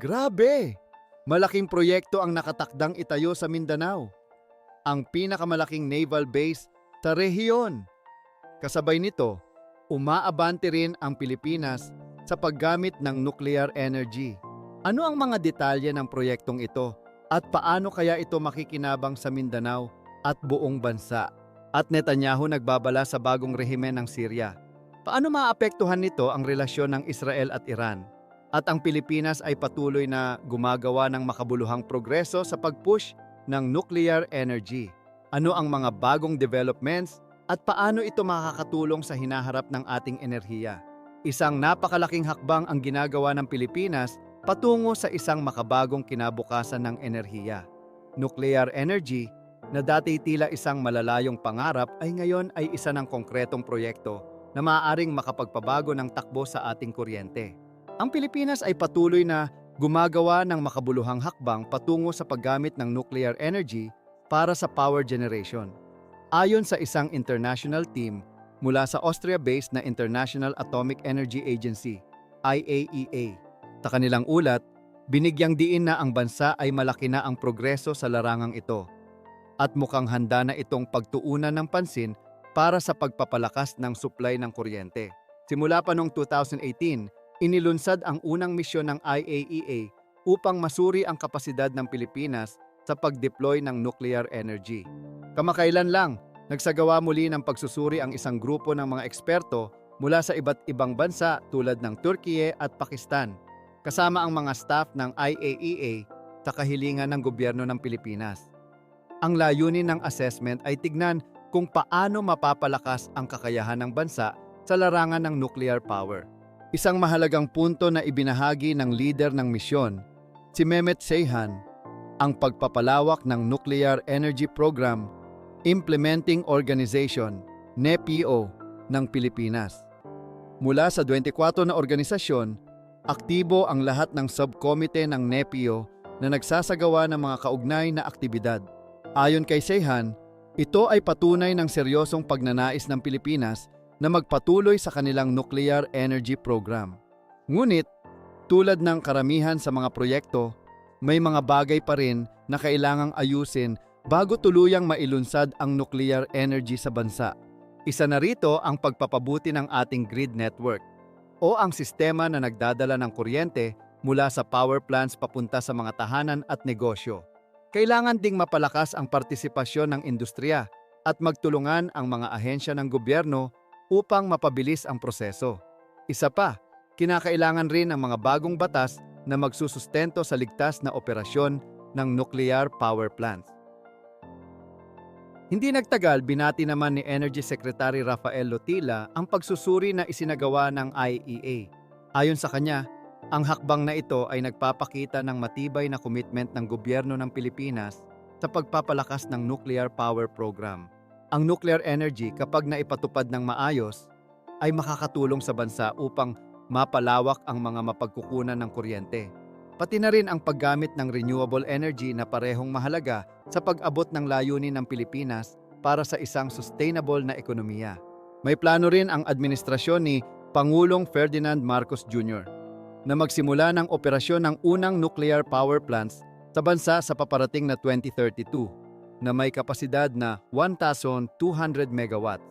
Grabe! Malaking proyekto ang nakatakdang itayo sa Mindanao. Ang pinakamalaking naval base sa rehiyon. Kasabay nito, umaabante rin ang Pilipinas sa paggamit ng nuclear energy. Ano ang mga detalye ng proyektong ito at paano kaya ito makikinabang sa Mindanao at buong bansa? At Netanyahu nagbabala sa bagong rehimen ng Syria. Paano maapektuhan nito ang relasyon ng Israel at Iran? At ang Pilipinas ay patuloy na gumagawa ng makabuluhang progreso sa pag-push ng nuclear energy. Ano ang mga bagong developments at paano ito makakatulong sa hinaharap ng ating enerhiya? Isang napakalaking hakbang ang ginagawa ng Pilipinas patungo sa isang makabagong kinabukasan ng enerhiya. Nuclear energy na dati tila isang malalayong pangarap ay ngayon ay isa ng konkretong proyekto na maaaring makapagpabago ng takbo sa ating kuryente. Ang Pilipinas ay patuloy na gumagawa ng makabuluhang hakbang patungo sa paggamit ng nuclear energy para sa power generation. Ayon sa isang international team mula sa Austria-based na International Atomic Energy Agency, IAEA, sa kanilang ulat, binigyang diin na ang bansa ay malaki na ang progreso sa larangang ito at mukhang handa na itong pagtuunan ng pansin para sa pagpapalakas ng supply ng kuryente. Simula pa noong 2018, inilunsad ang unang misyon ng IAEA upang masuri ang kapasidad ng Pilipinas sa pag-deploy ng nuclear energy. Kamakailan lang, nagsagawa muli ng pagsusuri ang isang grupo ng mga eksperto mula sa iba't ibang bansa tulad ng Turkiye at Pakistan, kasama ang mga staff ng IAEA sa kahilingan ng gobyerno ng Pilipinas. Ang layunin ng assessment ay tignan kung paano mapapalakas ang kakayahan ng bansa sa larangan ng nuclear power. Isang mahalagang punto na ibinahagi ng leader ng misyon, si Mehmet Seyhan, ang pagpapalawak ng Nuclear Energy Program Implementing Organization, NEPO, ng Pilipinas. Mula sa 24 na organisasyon, aktibo ang lahat ng subkomite ng NEPO na nagsasagawa ng mga kaugnay na aktibidad. Ayon kay Seyhan, ito ay patunay ng seryosong pagnanais ng Pilipinas na magpatuloy sa kanilang nuclear energy program. Ngunit, tulad ng karamihan sa mga proyekto, may mga bagay pa rin na kailangang ayusin bago tuluyang mailunsad ang nuclear energy sa bansa. Isa na rito ang pagpapabuti ng ating grid network o ang sistema na nagdadala ng kuryente mula sa power plants papunta sa mga tahanan at negosyo. Kailangan ding mapalakas ang partisipasyon ng industriya at magtulungan ang mga ahensya ng gobyerno upang mapabilis ang proseso. Isa pa, kinakailangan rin ang mga bagong batas na magsusustento sa ligtas na operasyon ng nuclear power plants. Hindi nagtagal, binati naman ni Energy Secretary Rafael Lotila ang pagsusuri na isinagawa ng IEA. Ayon sa kanya, ang hakbang na ito ay nagpapakita ng matibay na commitment ng gobyerno ng Pilipinas sa pagpapalakas ng nuclear power program. Ang nuclear energy kapag naipatupad ng maayos ay makakatulong sa bansa upang mapalawak ang mga mapagkukunan ng kuryente. Pati na rin ang paggamit ng renewable energy na parehong mahalaga sa pag-abot ng layunin ng Pilipinas para sa isang sustainable na ekonomiya. May plano rin ang administrasyon ni Pangulong Ferdinand Marcos Jr. na magsimula ng operasyon ng unang nuclear power plants sa bansa sa paparating na 2032 na may kapasidad na 1,200 megawatts.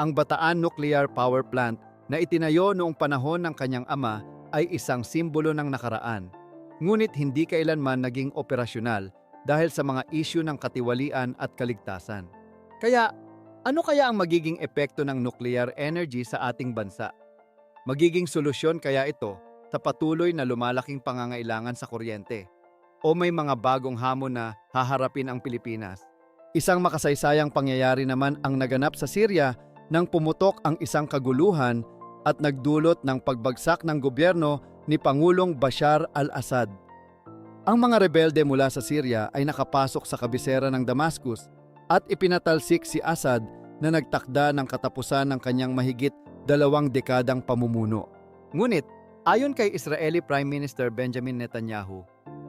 Ang Bataan Nuclear Power Plant na itinayo noong panahon ng kanyang ama ay isang simbolo ng nakaraan. Ngunit hindi kailanman naging operasyonal dahil sa mga isyu ng katiwalian at kaligtasan. Kaya, ano kaya ang magiging epekto ng nuclear energy sa ating bansa? Magiging solusyon kaya ito sa patuloy na lumalaking pangangailangan sa kuryente? O may mga bagong hamon na haharapin ang Pilipinas? Isang makasaysayang pangyayari naman ang naganap sa Syria nang pumutok ang isang kaguluhan at nagdulot ng pagbagsak ng gobyerno ni Pangulong Bashar al-Assad. Ang mga rebelde mula sa Syria ay nakapasok sa kabisera ng Damascus at ipinatalsik si Assad na nagtakda ng katapusan ng kanyang mahigit dalawang dekadang pamumuno. Ngunit, ayon kay Israeli Prime Minister Benjamin Netanyahu,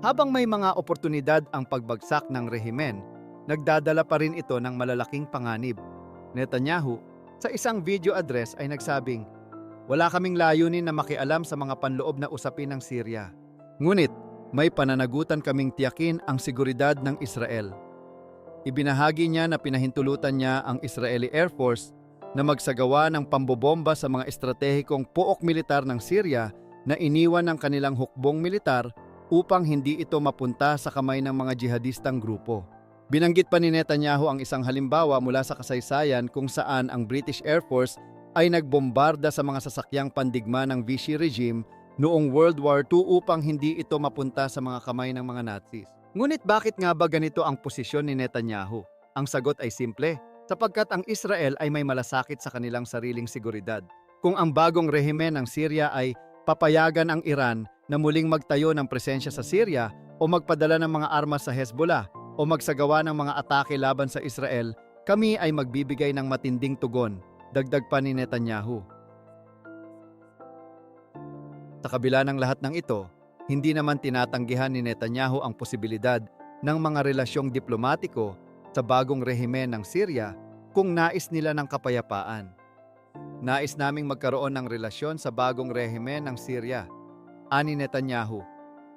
habang may mga oportunidad ang pagbagsak ng rehimen, nagdadala pa rin ito ng malalaking panganib. Netanyahu, sa isang video address ay nagsabing, Wala kaming layunin na makialam sa mga panloob na usapin ng Syria. Ngunit, may pananagutan kaming tiyakin ang seguridad ng Israel. Ibinahagi niya na pinahintulutan niya ang Israeli Air Force na magsagawa ng pambobomba sa mga estratehikong pook militar ng Syria na iniwan ng kanilang hukbong militar upang hindi ito mapunta sa kamay ng mga jihadistang grupo. Binanggit pa ni Netanyahu ang isang halimbawa mula sa kasaysayan kung saan ang British Air Force ay nagbombarda sa mga sasakyang pandigma ng Vichy regime noong World War II upang hindi ito mapunta sa mga kamay ng mga Nazis. Ngunit bakit nga ba ganito ang posisyon ni Netanyahu? Ang sagot ay simple, sapagkat ang Israel ay may malasakit sa kanilang sariling seguridad. Kung ang bagong rehimen ng Syria ay papayagan ang Iran na muling magtayo ng presensya sa Syria o magpadala ng mga armas sa Hezbollah o magsagawa ng mga atake laban sa Israel, kami ay magbibigay ng matinding tugon, dagdag pa ni Netanyahu. Sa kabila ng lahat ng ito, hindi naman tinatanggihan ni Netanyahu ang posibilidad ng mga relasyong diplomatiko sa bagong rehimen ng Syria kung nais nila ng kapayapaan. Nais naming magkaroon ng relasyon sa bagong rehimen ng Syria, ani Netanyahu,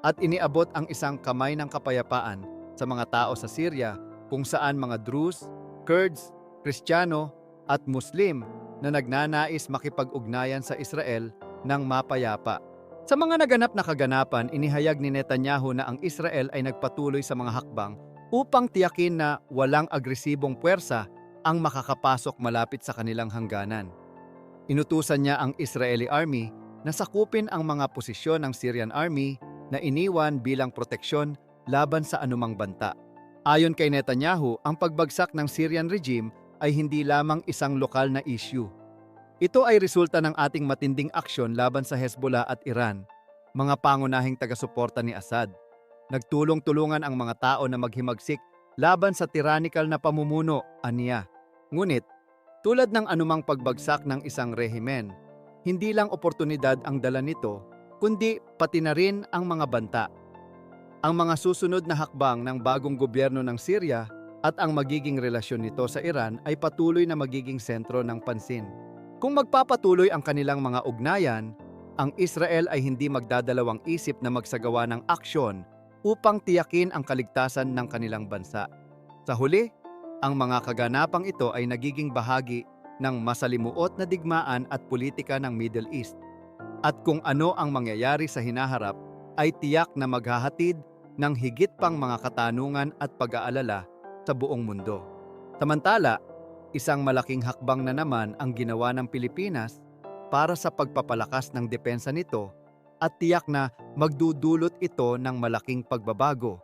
at iniabot ang isang kamay ng kapayapaan sa mga tao sa Syria kung saan mga Druze, Kurds, Kristiyano at Muslim na nagnanais makipag-ugnayan sa Israel ng mapayapa. Sa mga naganap na kaganapan, inihayag ni Netanyahu na ang Israel ay nagpatuloy sa mga hakbang upang tiyakin na walang agresibong puwersa ang makakapasok malapit sa kanilang hangganan. Inutusan niya ang Israeli Army na sakupin ang mga posisyon ng Syrian Army na iniwan bilang proteksyon laban sa anumang banta. Ayon kay Netanyahu, ang pagbagsak ng Syrian regime ay hindi lamang isang lokal na issue. Ito ay resulta ng ating matinding aksyon laban sa Hezbollah at Iran, mga pangunahing taga-suporta ni Assad. Nagtulong-tulungan ang mga tao na maghimagsik laban sa tyrannical na pamumuno, aniya. Ngunit, tulad ng anumang pagbagsak ng isang rehimen, hindi lang oportunidad ang dala nito, kundi pati na rin ang mga banta. Ang mga susunod na hakbang ng bagong gobyerno ng Syria at ang magiging relasyon nito sa Iran ay patuloy na magiging sentro ng pansin. Kung magpapatuloy ang kanilang mga ugnayan, ang Israel ay hindi magdadalawang isip na magsagawa ng aksyon upang tiyakin ang kaligtasan ng kanilang bansa. Sa huli, ang mga kaganapang ito ay nagiging bahagi ng masalimuot na digmaan at politika ng Middle East. At kung ano ang mangyayari sa hinaharap ay tiyak na maghahatid ng higit pang mga katanungan at pag-aalala sa buong mundo. Samantala, isang malaking hakbang na naman ang ginawa ng Pilipinas para sa pagpapalakas ng depensa nito at tiyak na magdudulot ito ng malaking pagbabago,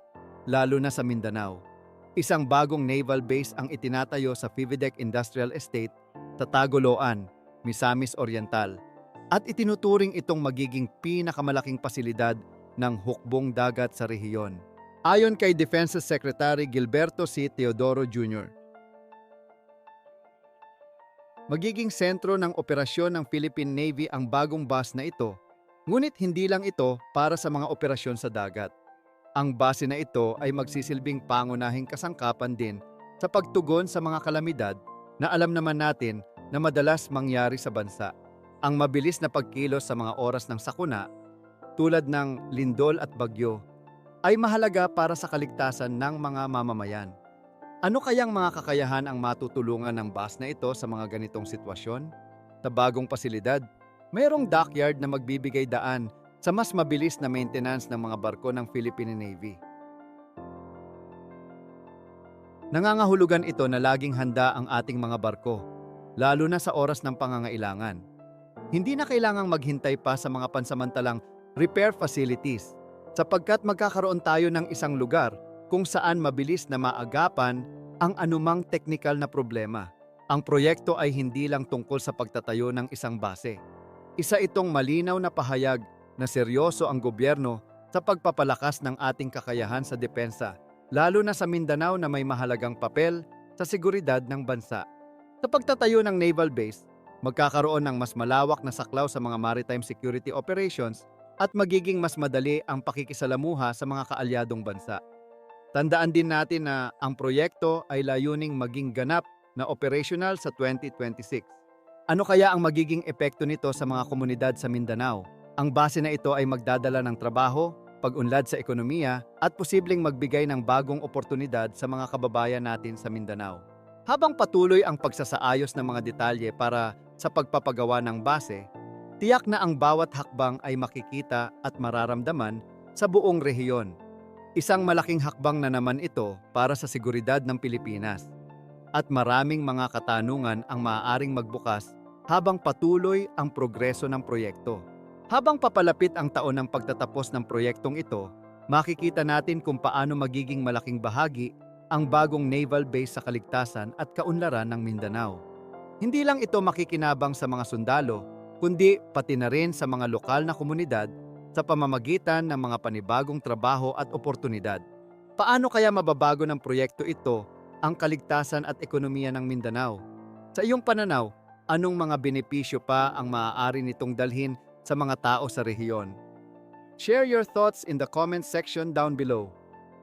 lalo na sa Mindanao. Isang bagong naval base ang itinatayo sa Fividec Industrial Estate sa Tagoloan, Misamis Oriental, at itinuturing itong magiging pinakamalaking pasilidad ng hukbong dagat sa rehiyon. Ayon kay Defense Secretary Gilberto C. Teodoro Jr., Magiging sentro ng operasyon ng Philippine Navy ang bagong base na ito, ngunit hindi lang ito para sa mga operasyon sa dagat. Ang base na ito ay magsisilbing pangunahing kasangkapan din sa pagtugon sa mga kalamidad na alam naman natin na madalas mangyari sa bansa. Ang mabilis na pagkilos sa mga oras ng sakuna, tulad ng lindol at bagyo, ay mahalaga para sa kaligtasan ng mga mamamayan. Ano kayang mga kakayahan ang matutulungan ng bus na ito sa mga ganitong sitwasyon? Sa bagong pasilidad, mayroong dockyard na magbibigay daan sa mas mabilis na maintenance ng mga barko ng Philippine Navy. Nangangahulugan ito na laging handa ang ating mga barko, lalo na sa oras ng pangangailangan. Hindi na kailangang maghintay pa sa mga pansamantalang repair facilities sapagkat magkakaroon tayo ng isang lugar kung saan mabilis na maagapan ang anumang teknikal na problema. Ang proyekto ay hindi lang tungkol sa pagtatayo ng isang base. Isa itong malinaw na pahayag na seryoso ang gobyerno sa pagpapalakas ng ating kakayahan sa depensa, lalo na sa Mindanao na may mahalagang papel sa seguridad ng bansa. Sa pagtatayo ng naval base, magkakaroon ng mas malawak na saklaw sa mga maritime security operations at magiging mas madali ang pakikisalamuha sa mga kaalyadong bansa. Tandaan din natin na ang proyekto ay layuning maging ganap na operational sa 2026. Ano kaya ang magiging epekto nito sa mga komunidad sa Mindanao? Ang base na ito ay magdadala ng trabaho, pag-unlad sa ekonomiya at posibleng magbigay ng bagong oportunidad sa mga kababayan natin sa Mindanao. Habang patuloy ang pagsasaayos ng mga detalye para sa pagpapagawa ng base, tiyak na ang bawat hakbang ay makikita at mararamdaman sa buong rehiyon. Isang malaking hakbang na naman ito para sa seguridad ng Pilipinas. At maraming mga katanungan ang maaaring magbukas habang patuloy ang progreso ng proyekto. Habang papalapit ang taon ng pagtatapos ng proyektong ito, makikita natin kung paano magiging malaking bahagi ang bagong naval base sa kaligtasan at kaunlaran ng Mindanao. Hindi lang ito makikinabang sa mga sundalo, kundi pati na rin sa mga lokal na komunidad sa pamamagitan ng mga panibagong trabaho at oportunidad. Paano kaya mababago ng proyekto ito ang kaligtasan at ekonomiya ng Mindanao? Sa iyong pananaw, anong mga benepisyo pa ang maaari nitong dalhin sa mga tao sa rehiyon? Share your thoughts in the comment section down below.